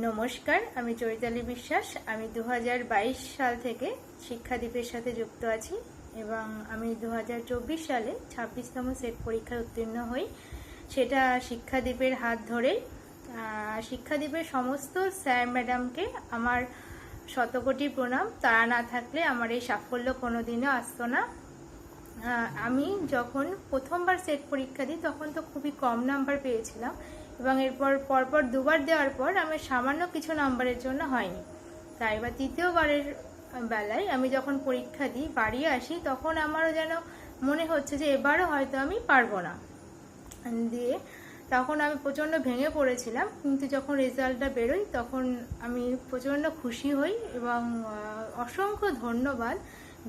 নমস্কার, আমি চৈতালি বিশ্বাস। আমি দু হাজার বাইশ সাল থেকে শিক্ষাদ্বীপের সাথে যুক্ত আছি এবং আমি দু হাজার চব্বিশ সালে ছাব্বিশতম সেট পরীক্ষায় উত্তীর্ণ হই। সেটা শিক্ষাদ্বীপের হাত ধরেই শিক্ষাদ্বীপের সমস্ত স্যার ম্যাডামকে আমার শতকোটি প্রণাম। তারা না থাকলে আমার এই সাফল্য কোনোদিনও আসতো না। আমি যখন প্রথমবার সেট পরীক্ষা দিই, তখন তো খুবই কম নাম্বার পেয়েছিলাম। এবং এরপর, পরপর দুবার দেওয়ার পর আমার সামান্য কিছু নাম্বারের জন্য হয়নি। তাই এবার তৃতীয়বারের বেলায় আমি যখন পরীক্ষা দিই বাড়ি আসি, তখন আমারও যেন মনে হচ্ছে যে এবারও হয়তো আমি পারব না। দিয়ে তখন আমি প্রচণ্ড ভেঙে পড়েছিলাম, কিন্তু যখন রেজাল্টটা বেরোয়, তখন আমি প্রচণ্ড খুশি হই এবং অসংখ্য ধন্যবাদ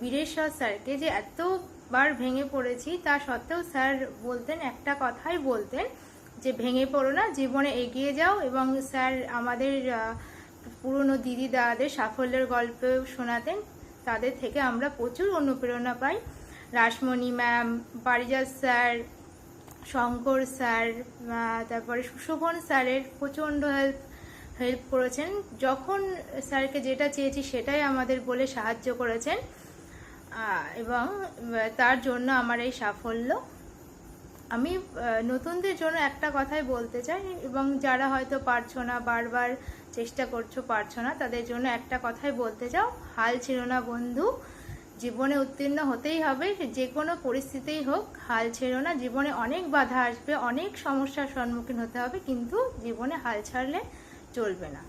বীরেশ্বর স্যারকে যে এতবার ভেঙে পড়েছি। তা সত্ত্বেও স্যার বলতেন, একটা কথাই বলতেন যে ভেঙে পড়ো না, জীবনে এগিয়ে যাও এবং স্যার আমাদের পুরনো দিদি দাদাদের সাফল্যের গল্প শোনাতেন। তাদের থেকে আমরা প্রচুর অনুপ্রেরণা পাই। Rashmoni ma'am, Parijat sir, Shankar sir তারপরে সুশোভন স্যারের প্রচণ্ড হেল্প হেল্প করেছেন। যখন স্যারকে যেটা চেয়েছি সেটাই আমাদের বলে সাহায্য করেছেন। এবং তার জন্য আমার এই সাফল্য। আমি নতুনদের জন্য একটা কথাই বলতে চাই, এবং যারা হয়তো পারছ না, বারবার চেষ্টা করছ পারছ না, তাদের জন্য একটা কথাই বলতে চাও। হাল ছিল না বন্ধু, জীবনে উত্তীর্ণ হতেই হবে, যে কোনো পরিস্থিতিই হোক, হাল ছেড়ো না। জীবনে অনেক বাধা আসবে, অনেক সমস্যার সম্মুখীন হতে হবে, কিন্তু জীবনে হাল ছাড়লে চলবে না।